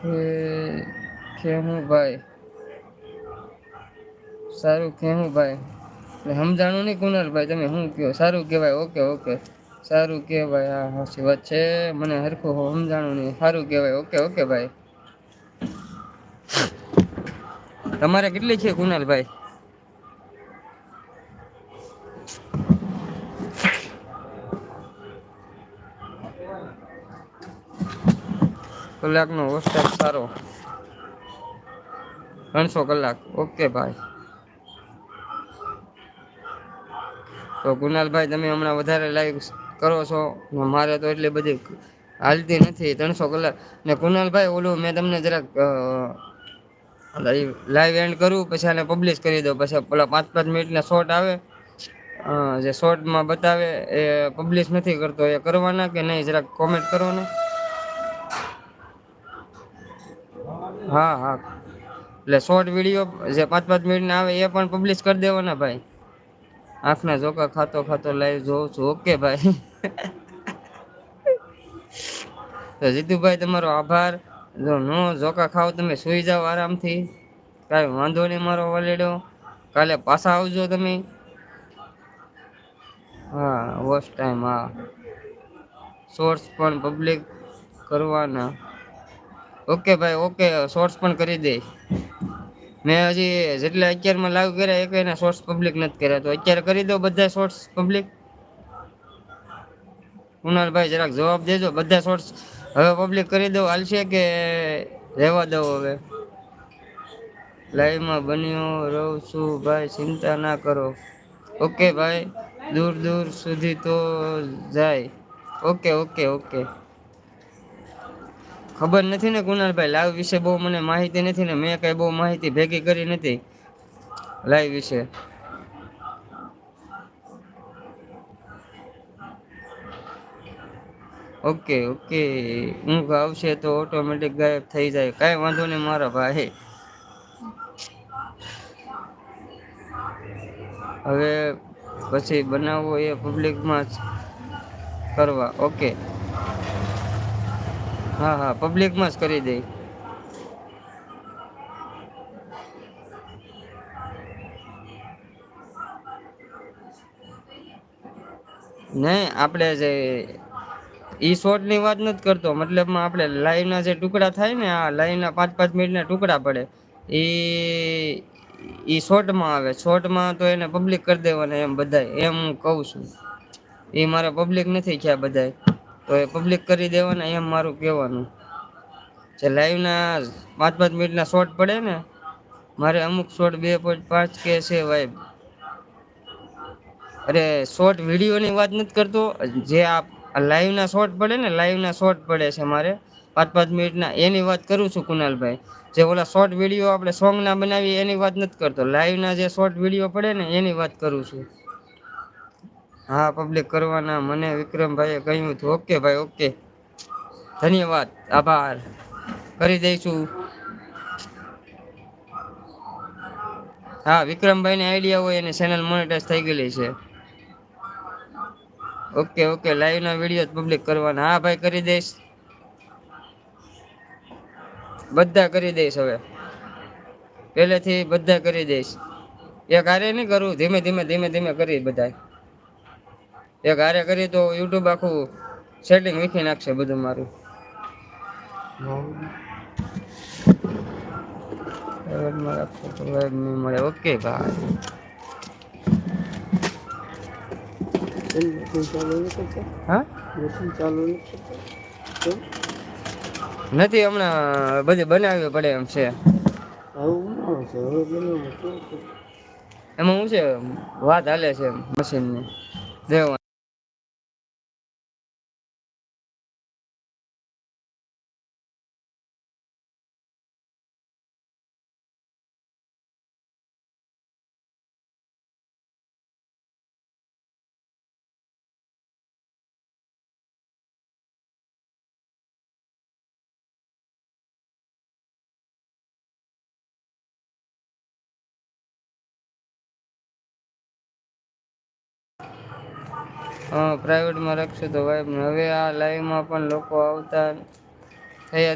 કે કે હું ભાઈ? સારું કે હું ભાઈ? એટલે સમજાણું નહીં કુનાલભાઈ તમે શું કહો? સારું કહેવાય ઓકે ઓકે સારું કહેવાય, હા, સાચી વાત છે. મને હરખું સમજાણું નહીં. સારું કહેવાય ઓકે ઓકે ભાઈ. તમારે કેટલી છે કુનાલભાઈ કલાકનો વરસાદ સારો. ત્રણસો કલાક. ઓકે, ભાઈ. તો કુનાલભાઈ તમે હમણાં વધારે લાઈવ કરો છો મારે તો એટલી બધી હાલતી નથી. ત્રણસો કલાક. ને કુનાલભાઈ ઓલું મેં તમને જરાક લાઈવ એન્ડ કરું, પછી આને પબ્લિશ કરી દઉં. પછી પેલા પાંચ પાંચ મિનિટના શોર્ટ આવે. જે શોર્ટમાં બતાવે, એ પબ્લિશ નથી કરતો. એ કરવાના કે નહીં? જરાક કોમેન્ટ કરો ને હા હા. એટલે શોર્ટ વીડિયો જે પાંચ પાંચ મિનિટના આવે એ પણ પબ્લિશ કરી દેવાના ભાઈ. આંખના જોકા ખાતો ખાતો લાઈવ જોઉં છું. ઓકે ભાઈ. તો જીતુભાઈ, તમારો આભાર. જો નો જોકા ખાવ તમે સુઈ જાઓ આરામથી. કાંઈ વાંધો નહીં મારો વલેડો. કાલે પાછા આવજો તમે. હા વોચ ટાઈમ હા. શોર્ટ્સ પણ પબ્લિક કરવાના. ઓકે ભાઈ, ઓકે શોર્ટ્સ પણ કરી દે. મેં હજી જેટલા અત્યારમાં લાગુ કર્યા, એક એના શોર્ટ્સ પબ્લિક નથી કર્યા. તો અત્યારે કરી દો બધા શોર્ટ્સ પબ્લિક કુણાલભાઈ, જરાક જવાબ દેજો. બધા શોર્ટ્સ હવે પબ્લિક કરી દો. હાલશે કે રહેવા દો હવે? લાઈવમાં બન્યો રહું છું ભાઈ, ચિંતા ના કરો. ઓકે ભાઈ દૂર દૂર સુધી તો જાય. Okay okay okay. ખબર નથી ને કુનાલભાઈ લાઈવ વિશે બહુ મને માહિતી નથી ને મેં કઈ બહુ માહિતી ભેગી કરી નથી લાઈવ વિશે. Okay okay. ઊંઘ આવશે તો ઓટોમેટિક ગાયબ થઈ જાય. કાંઈ વાંધો નહીં મારા ભાઈ. હવે પછી બનાવવો એ પબ્લિકમાં જ કરવા. ઓકે. હા હા પબ્લિકમાં જ કરી દઈ નહીં આપણે જે ઈ શોર્ટની વાત નથી કરતો, મતલબમાં આપણે લાઈવના જે ટુકડા થાય ને, આ લાઈવના પાંચ પાંચ મિનિટના ટુકડા પડે એ ઈ શોર્ટમાં આવે. શોર્ટમાં તો એને પબ્લિક કરી દેવાના એમ બધાય, એમ હું કહું છું. એ મારે પબ્લિક નથી થયા બધાય. તો એ પબ્લિક કરી દેવાના, એમ મારું કહેવાનું. જે લાઈવના પાંચ પાંચ મિનિટના શોર્ટ પડે ને, મારે અમુક શોર્ટ બે પોઈન્ટ પાંચ કે છે વાઈબ અરે શોર્ટ વિડીયોની વાત નથી કરતો, જે આ લાઈવના શોર્ટ પડે ને લાઈવના શોર્ટ પડે છે મારે. પાંચ પાંચ મિનિટના એની વાત કરું છું કુનાલભાઈ જે ઓલા શોર્ટ વીડિયો આપણે સોંગના બનાવીએ, એની વાત નથી કરતો. લાઈવના જે શોર્ટ વીડિયો પડે ને, એની વાત કરું છું. હા પબ્લિક કરવાના. મને વિક્રમભાઈએ કહ્યું હતું ઓકે ભાઈ, ઓકે. ધન્યવાદ. આભાર. કરી દઈશું. હા, વિક્રમભાઈને આઈડિયા હોય એની ચેનલ મોનેટાઈઝ થઈ ગયેલી છે. Okay okay. લાઈવના વીડિયો પબ્લિક કરવાના. હા, ભાઈ, કરી દઈશ. બધા કરી દઈશ હવે. પહેલેથી બધા કરી દઈશ. એક હારે નહીં કરું. ધીમે ધીમે ધીમે ધીમે કરી બધા એક હારે કરી તો યુટ્યુબ આખું સેટિંગ વીખી નાખશે બધું મારું. મળે. ઓકે ભાઈ નથી, હમણાં બધે બનાવવી પડે એમ છે. એમાં શું છે, વાત હાલે છે મશીનની. દેવા. પ્રાઇવેટમાં રાખશું તો વાઈફ હવે આ લાઈવમાં પણ લોકો આવતા